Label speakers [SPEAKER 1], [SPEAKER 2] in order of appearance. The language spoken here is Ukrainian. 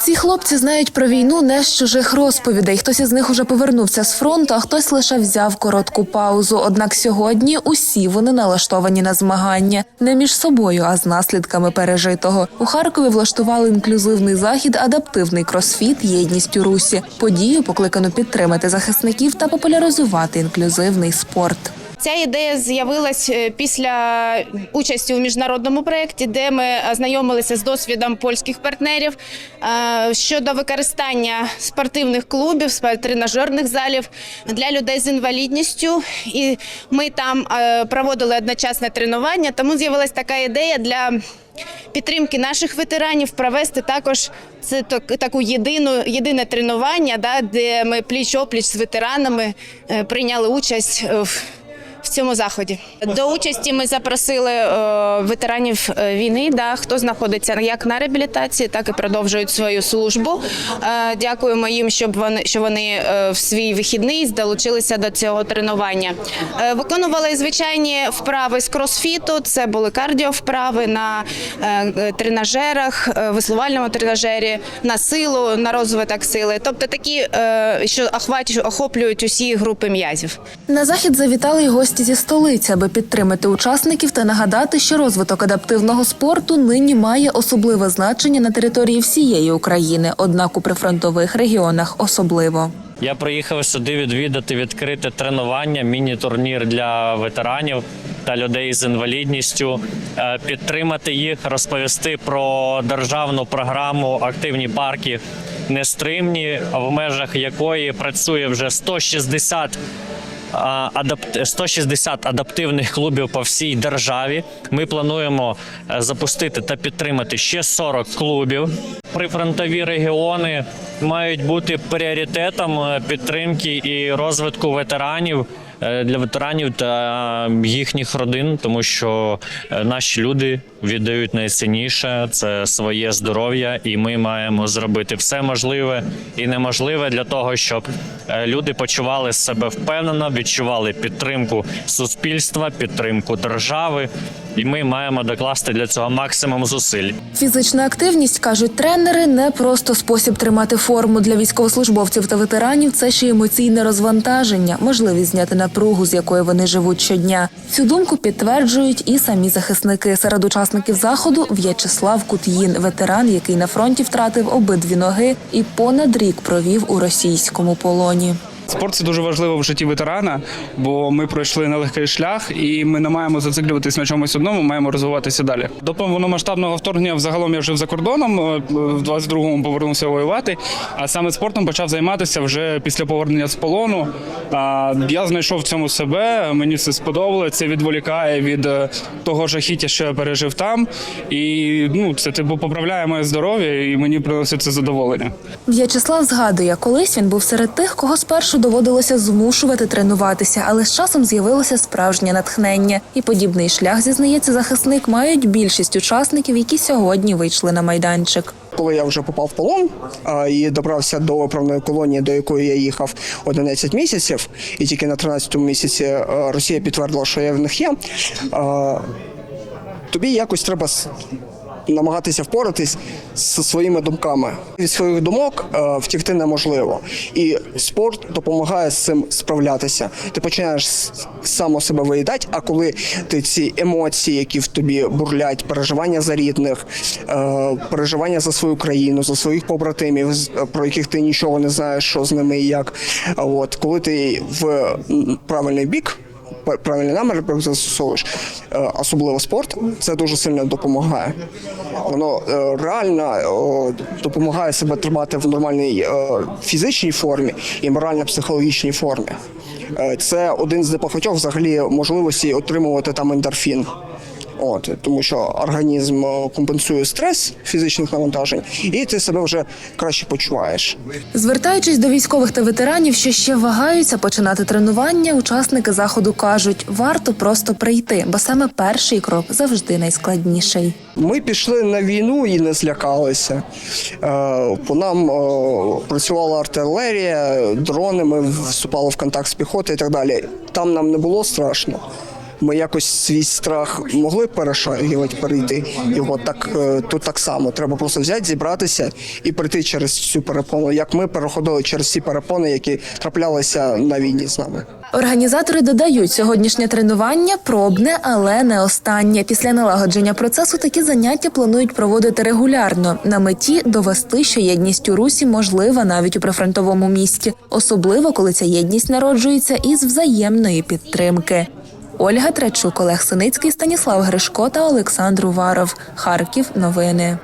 [SPEAKER 1] Ці хлопці знають про війну не з чужих розповідей. Хтось із них уже повернувся з фронту, а хтось лише взяв коротку паузу. Однак сьогодні усі вони налаштовані на змагання не між собою, а з наслідками пережитого. У Харкові влаштували інклюзивний захід, адаптивний кросфіт Єдність у русі. Подію покликано підтримати захисників та популяризувати інклюзивний спорт.
[SPEAKER 2] Ця ідея з'явилась е, після участі у міжнародному проєкті, де ми ознайомилися з досвідом польських партнерів е, щодо використання спортивних клубів, тренажерних залів для людей з інвалідністю. І ми там е, проводили одночасне тренування. Тому з'явилась така ідея для. Підтримки наших ветеранів провести також це так- таку єдину єдине тренування, да, де ми пліч опліч з ветеранами прийняли участь в цьому заході. До участі ми запросили е, ветеранів е, війни, да, хто знаходиться як на реабілітації, так і продовжують свою службу. Е, дякуємо їм, щоб вони що вони в свій вихідний долучилися до цього тренування. Виконували звичайні вправи з кросфіту. Це були кардіовправи на тренажерах, веслувальному тренажері, на силу, на розвиток сили. Тобто такі, що охоплюють усі групи м'язів.
[SPEAKER 1] На захід завітали гості зі столиці, аби підтримати учасників та нагадати, що розвиток адаптивного спорту нині має особливе значення на території всієї України, однак у прифронтових регіонах особливо.
[SPEAKER 3] Я приїхав сюди відвідати відкрите тренування, міні-турнір для ветеранів та людей з інвалідністю, е, підтримати їх, розповісти про державну програму Активні парки нестримні, в межах якої працює вже 160 а, адапт 160 адаптивних клубів по всій державі. Ми плануємо е, запустити та підтримати ще 40 клубів. Прифронтові регіони мають бути пріоритетом е, підтримки і розвитку ветеранів. е, Для ветеранів та їхніх родин, тому що наші люди віддають найцінніше це своє здоров'я, і ми маємо зробити все можливе і неможливе для того, щоб е, люди почували себе впевнено, відчували підтримку суспільства, підтримку держави, і ми маємо докласти для цього максимум зусиль.
[SPEAKER 1] Фізична активність кажуть тренери, не просто спосіб тримати форму для військовослужбовців та ветеранів. Це ще емоційне розвантаження, можливість зняти напругу, з якою вони живуть щодня. Цю думку підтверджують і самі захисники. Серед учасників заходу В'ячеслав Кут'їн, ветеран, який на фронті втратив обидві ноги і понад рік провів у російському полоні.
[SPEAKER 4] Спорт це дуже важливо в житті ветерана, бо ми пройшли нелегкий шлях, і ми не маємо зациклюватись на чомусь одному, маємо розвиватися далі. До повномасштабного вторгнення взагалом я жив за кордоном. е, В 22-му повернувся воювати. А саме спортом почав займатися вже після повернення з полону. Я знайшов в цьому себе. Мені це сподобалося. Це відволікає від е, того жахіття, що я пережив там. І ну це типу поправляє моє здоров'я, і мені приносить це задоволення.
[SPEAKER 1] В'ячеслав згадує, колись він був серед тих, кого спершу доводилося змушувати тренуватися, але з часом з'явилося справжнє натхнення. І подібний шлях, зізнається захисник, мають більшість учасників, які сьогодні вийшли на майданчик.
[SPEAKER 5] Коли я вже попав в полон а, і добрався до виправної колонії, до якої я їхав 11 місяців, і тільки на 13-му місяці Росія підтвердила, що я в них є. А, тобі якось треба намагатися впоратись зі своїми думками. Від своїх думок е, втікти неможливо. І спорт допомагає з цим справлятися. Ти починаєш само себе виїдати, а коли ти ці емоції, які в тобі бурлять, переживання за рідних, е, переживання за свою країну, за своїх побратимів, про яких ти нічого не знаєш, що з ними і як. От коли ти в правильний бік правильний намір застосовуєш, е, особливо спорт, це дуже сильно допомагає. Воно е, реально е, допомагає себе тримати в нормальній фізичній формі і морально-психологічній формі. Це один з небагатьох взагалі можливостей отримувати там ендорфін. От, тому що організм е, компенсує стрес фізичних навантажень, і ти себе вже краще почуваєш.
[SPEAKER 1] Звертаючись до військових та ветеранів, що ще вагаються починати тренування, учасники заходу кажуть, варто просто прийти, бо саме перший крок завжди найскладніший.
[SPEAKER 5] Ми пішли на війну і не злякалися. Е, По нам е, працювала артилерія, дрони, ми вступали в контакт з піхотою і так далі. Там нам не було страшно. Ми якось свій страх могли перешагувати, перейти його. Так е, тут так само. Треба просто взяти, зібратися і пройти через цю перепону, як ми переходили через ці перепони, які траплялися на війні з нами.
[SPEAKER 1] Організатори додають, сьогоднішнє тренування пробне, але не останнє. Після налагодження процесу такі заняття планують проводити регулярно на меті довести, що єдність у русі можлива навіть у прифронтовому місті, особливо коли ця єдність народжується із взаємної підтримки. Ольга Трачук, Олег Синицький, Станіслав Гришко та Олександр Уваров. Харків. Новини.